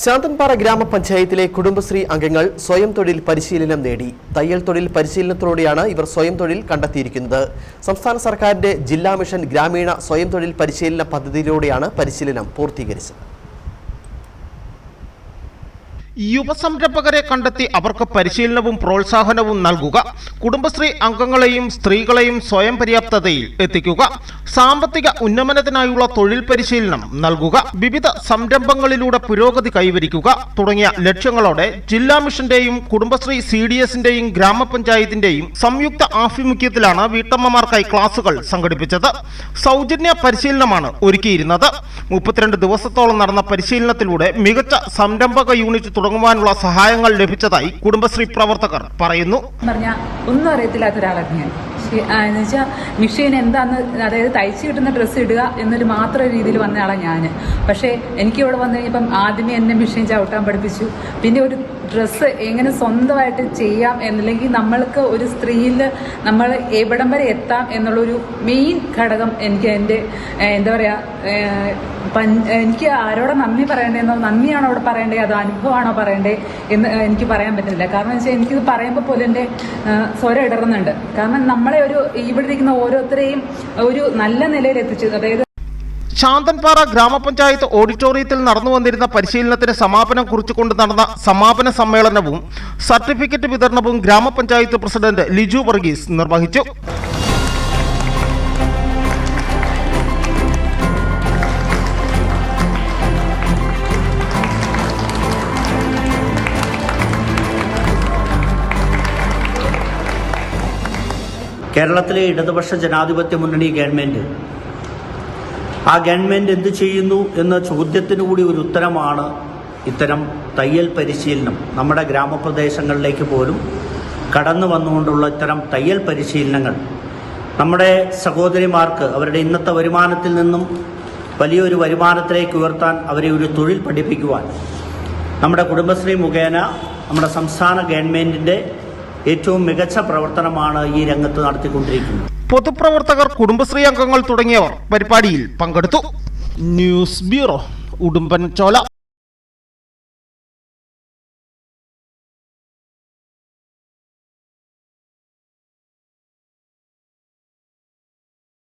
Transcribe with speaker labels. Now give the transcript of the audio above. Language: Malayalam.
Speaker 1: ശാന്തൻപാറ ഗ്രാമപഞ്ചായത്തിലെ കുടുംബശ്രീ അംഗങ്ങൾ സ്വയം തൊഴിൽ പരിശീലനം നേടി. തയ്യൽ തൊഴിൽ പരിശീലനത്തിലൂടെയാണ് ഇവർ സ്വയം തൊഴിൽ കണ്ടെത്തിയിരിക്കുന്നത്. സംസ്ഥാന സർക്കാരിന്റെ ജില്ലാ മിഷൻ ഗ്രാമീണ സ്വയം തൊഴിൽ പരിശീലന പദ്ധതിയിലൂടെയാണ് പരിശീലനം പൂർത്തീകരിച്ചത്.
Speaker 2: യുവസംരംഭകരെ കണ്ടെത്തി അവർക്ക് പരിശീലനവും പ്രോത്സാഹനവും നൽകുക. കുടുംബശ്രീ അംഗങ്ങളെയും സ്ത്രീകളെയും സ്വയം പര്യാപ്തതയിൽ എത്തിക്കുക. സാമ്പത്തിക ഉന്നമനത്തിനായുള്ള തൊഴിൽ പരിശീലനം നൽകുക. വിവിധ സംരംഭങ്ങളിലൂടെ പുരോഗതി കൈവരിക്കുക. തുടങ്ങിയ ലക്ഷ്യങ്ങളോടെ ജില്ലാ മിഷന്റെയും കുടുംബശ്രീ സി ഡി എസിന്റെയും ഗ്രാമപഞ്ചായത്തിന്റെയും സംയുക്ത ആഭിമുഖ്യത്തിലാണ് വീട്ടമ്മമാർക്കായി ക്ലാസുകൾ സംഘടിപ്പിച്ചത്. സൗജന്യ പരിശീലനമാണ് ഒരുക്കിയിരുന്നത്. മുപ്പത്തിരണ്ട് ദിവസത്തോളം നടന്ന പരിശീലനത്തിലൂടെ മികച്ച സംരംഭക യൂണിറ്റ് തുടങ്ങുവാനുള്ള സഹായങ്ങൾ ലഭിച്ചതായി കുടുംബശ്രീ പ്രവർത്തകർ പറയുന്നു.
Speaker 3: ഒന്നും അറിയത്തില്ലാത്ത ഒരാളാണ് ഞാൻ. എന്ന് വെച്ചാൽ മെഷീൻ എന്താന്ന് അതായത് തയ്ച്ച് കിട്ടുന്ന ഡ്രസ്സ് ഇടുക എന്നൊരു മാത്രം രീതിയിൽ വന്ന ആളാണ് ഞാൻ പക്ഷേ എനിക്ക് ഇവിടെ വന്നു കഴിഞ്ഞപ്പം ആദ്യമേ എന്നെ മെഷീൻ ചവിട്ടാൻ പഠിപ്പിച്ചു. പിന്നെ ഒരു ഡ്രസ്സ് എങ്ങനെ സ്വന്തമായിട്ട് ചെയ്യാം എന്നല്ലെങ്കിൽ നമ്മൾക്ക് ഒരു സ്ത്രീയിൽ നമ്മൾ എവിടം വരെ എത്താം എന്നുള്ളൊരു മെയിൻ ഘടകം എനിക്ക് എന്റെ എന്താ പറയുക എനിക്ക് ആരോടെ നന്ദി പറയണ്ടേന്നോ നന്ദിയാണോ അവിടെ പറയണ്ടേ അതോ അനുഭവമാണോ പറയണ്ടേ എന്ന് എനിക്ക് പറയാൻ പറ്റുന്നില്ല. കാരണം വെച്ചാൽ എനിക്കിത് പറയുമ്പോൾ പോലും എന്റെ സ്വരം ഇടറുന്നുണ്ട്. കാരണം നമ്മളെ ഒരു ഇവിടെ ഇരിക്കുന്ന ഓരോരുത്തരെയും ഒരു നല്ല നിലയിൽ എത്തിച്ചു അതായത്
Speaker 2: ശാന്തൻപാറ ഗ്രാമപഞ്ചായത്ത് ഓഡിറ്റോറിയത്തിൽ നടന്നു വന്നിരുന്ന പരിശീലനത്തിന് സമാപനം കുറിച്ചുകൊണ്ട് നടന്ന സമാപന സമ്മേളനവും സർട്ടിഫിക്കറ്റ് വിതരണവും ഗ്രാമപഞ്ചായത്ത് പ്രസിഡന്റ് ലിജു വർഗീസ് നിർവഹിച്ചു.
Speaker 4: കേരളത്തിലെ ഇടതുപക്ഷ ജനാധിപത്യ മുന്നണി ഗവൺമെന്റ്. ആ ഗവൺമെന്റ് എന്ത് ചെയ്യുന്നു എന്ന ചോദ്യത്തിന് കൂടി ഒരു ഉത്തരമാണ് ഇത്തരം തയ്യൽ പരിശീലനം. നമ്മുടെ ഗ്രാമപ്രദേശങ്ങളിലേക്ക് പോലും കടന്നു വന്നുകൊണ്ടുള്ള ഇത്തരം തയ്യൽ പരിശീലനങ്ങൾ. നമ്മുടെ സഹോദരിമാർക്ക് അവരുടെ ഇന്നത്തെ വരുമാനത്തിൽ നിന്നും വലിയൊരു വരുമാനത്തിലേക്ക് ഉയർത്താൻ അവരെ ഒരു തൊഴിൽ പഠിപ്പിക്കുവാൻ. നമ്മുടെ കുടുംബശ്രീ മുഖേന നമ്മുടെ സംസ്ഥാന ഗവൺമെന്റിന്റെ ഏറ്റവും മികച്ച പ്രവർത്തനമാണ് ഈ രംഗത്ത് നടത്തിക്കൊണ്ടിരിക്കുന്നത്.
Speaker 2: പൊതുപ്രവർത്തകർ കുടുംബശ്രീ അംഗങ്ങൾ തുടങ്ങിയവർ പരിപാടിയിൽ പങ്കെടുത്തു. ന്യൂസ് ബ്യൂറോ ഉടുമ്പൻ ചോല